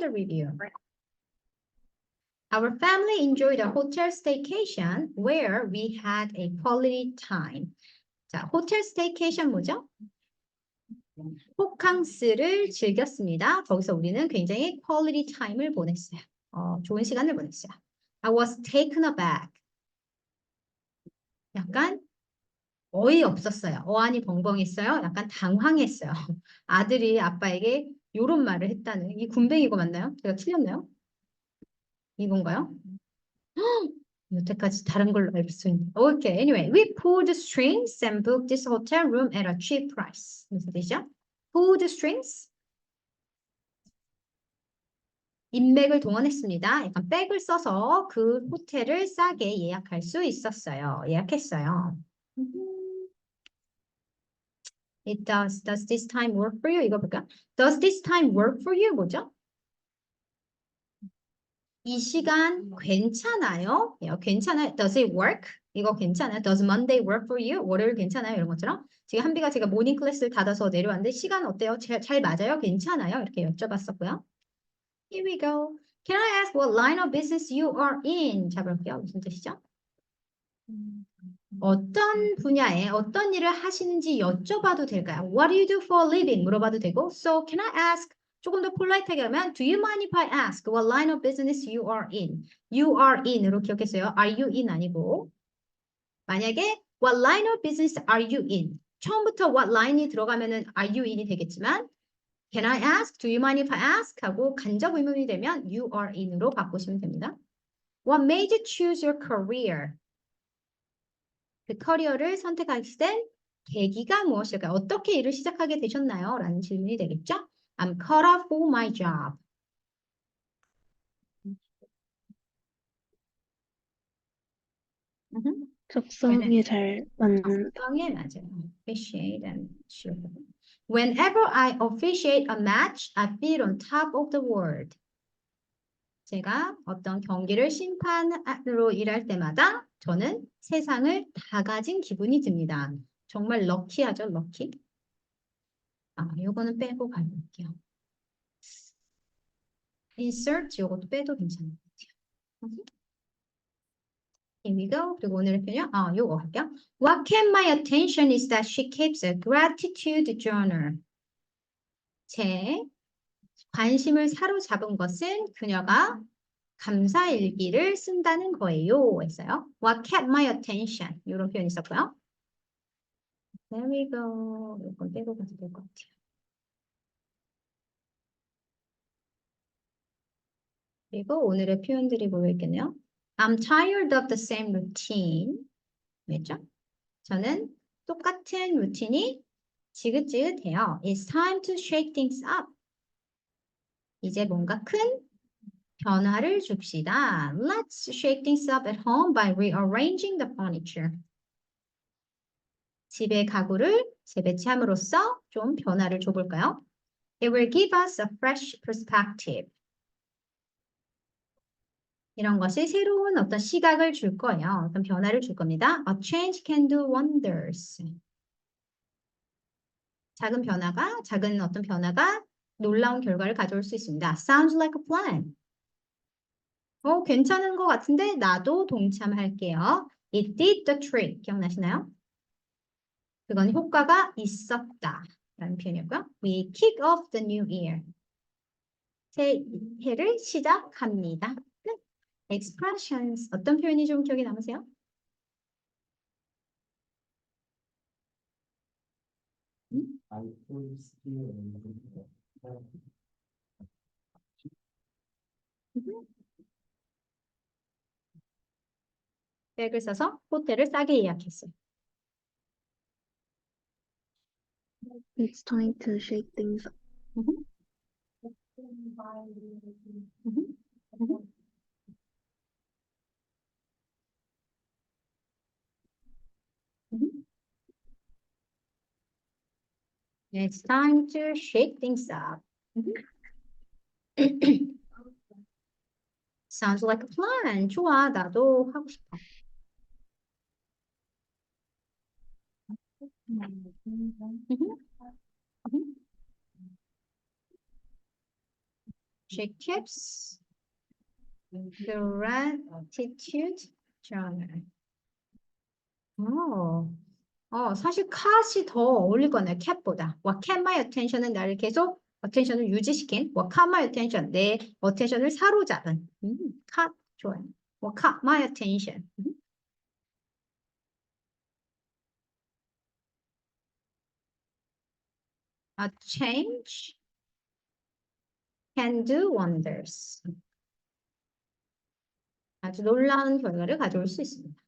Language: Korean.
the review. Our family enjoyed a hotel staycation where we had a quality time. 자, 호텔 스테이케이션 뭐죠? 호캉스를 즐겼습니다. 거기서 우리는 굉장히 quality time을 보냈어요. 어, 좋은 시간을 보냈어요. I was taken aback. 약간 어이없었어요. 어안이 벙벙했어요. 약간 당황했어요. 아들이 아빠에게 요런 말을 했다는 이 군뱅이고 맞나요? 제가 틀렸나요? 이건가요? 헉, 여태까지 다른 걸로 알고 있었는데. Okay, anyway, we pulled strings and booked this hotel room at a cheap price. 무슨 뜻이죠? pulled strings? 인맥을 동원했습니다. 약간 백을 써서 그 호텔을 싸게 예약할 수 있었어요. 예약했어요. It does. Does this time work for you? 이거 볼까? Does this time work for you? 뭐죠? 이 시간 괜찮아요? 예, 괜찮아요. Does it work? 이거 괜찮아요? Does Monday work for you? 월요일 괜찮아요? 이런 것처럼. 지금 한비가 제가 모닝 클래스를 닫아서 내려왔는데 시간 어때요? 잘, 잘 맞아요? 괜찮아요? 이렇게 여쭤봤었고요. Here we go. Can I ask what line of business you are in? 잡을게요. 무슨 뜻이죠? 어떤 분야에 어떤 일을 하시는지 여쭤봐도 될까요? What do you do for a living? 물어봐도 되고. So can I ask? 조금 더 폴라이트하게 하면 Do you mind if I ask what line of business you are in? You are in으로 기억했어요. Are you in 아니고. 만약에 What line of business are you in? 처음부터 what line이 들어가면은 are you in이 되겠지만 Can I ask? Do you mind if I ask? 하고 간접 의문이 되면 you are in으로 바꾸시면 됩니다. What made you choose your career? 그 커리어를 선택하게 된 계기가 무엇일까요? 어떻게 일을 시작하게 되셨나요? 라는 질문이 되겠죠? I'm cut off for my job. 적성에 잘 맞는 적성에 맞아요. Officiate and shoot. Whenever I officiate a match, I feel on top of the world. 제가 어떤 경기를 심판으로 일할 때마다 저는 세상을 다 가진 기분이 듭니다. 정말 럭키하죠, 럭키. 아, 요거는 빼고 가볼게요. insert 요것도 빼도 괜찮은 것 같아요. 음흠. Here we go. 그리고 오늘의 표현, 아, 요거 할게요. What caught my attention is that she keeps a gratitude journal. 제 관심을 사로잡은 것은 그녀가 감사 일기를 쓴다는 거예요. 했어요. What kept my attention? 이런 표현이 있었고요. There we go. 이건 빼고 가도 될 것 같아요. 그리고 오늘의 표현들이 뭐였겠네요. I'm tired of the same routine. 왜죠? 저는 똑같은 루틴이 지긋지긋해요. It's time to shake things up. 이제 뭔가 큰 변화를 줍시다. Let's shake things up at home by rearranging the furniture. 집의 가구를 재배치함으로써 좀 변화를 줘볼까요? It will give us a fresh perspective. 이런 것이 새로운 어떤 시각을 줄 거예요. 어떤 변화를 줄 겁니다. A change can do wonders. 작은 변화가, 작은 어떤 변화가 놀라운 결과를 가져올 수 있습니다. Sounds like a plan. 어, 괜찮은 것 같은데 나도 동참할게요. It did the trick. 기억나시나요? 그건 효과가 있었다. 라는 표현이었고요. We kick off the new year. 새 해를 시작합니다. 끝. Expressions. 어떤 표현이 좀 기억에 남으세요? Still 백을 써서 호텔을 싸게 예약했어요. It's time to shake things up. Mhm. Mhm. Mhm. Mhm. It's time to shake things up. Mhm. Sounds like a plan. 좋아, 나도 하고 싶어. Mhm. Mhm. She keeps gratitude journal. 어, 어, 사실 cat이 더 어울릴 거네요. cat보다. What caught my attention은 나를 계속 attention을 유지시킨. What caught my attention. 내 attention을 사로잡은. 음, caught 좋아요. What caught my attention. 음. A change can do wonders. 아주 놀라운 결과를 가져올 수 있습니다.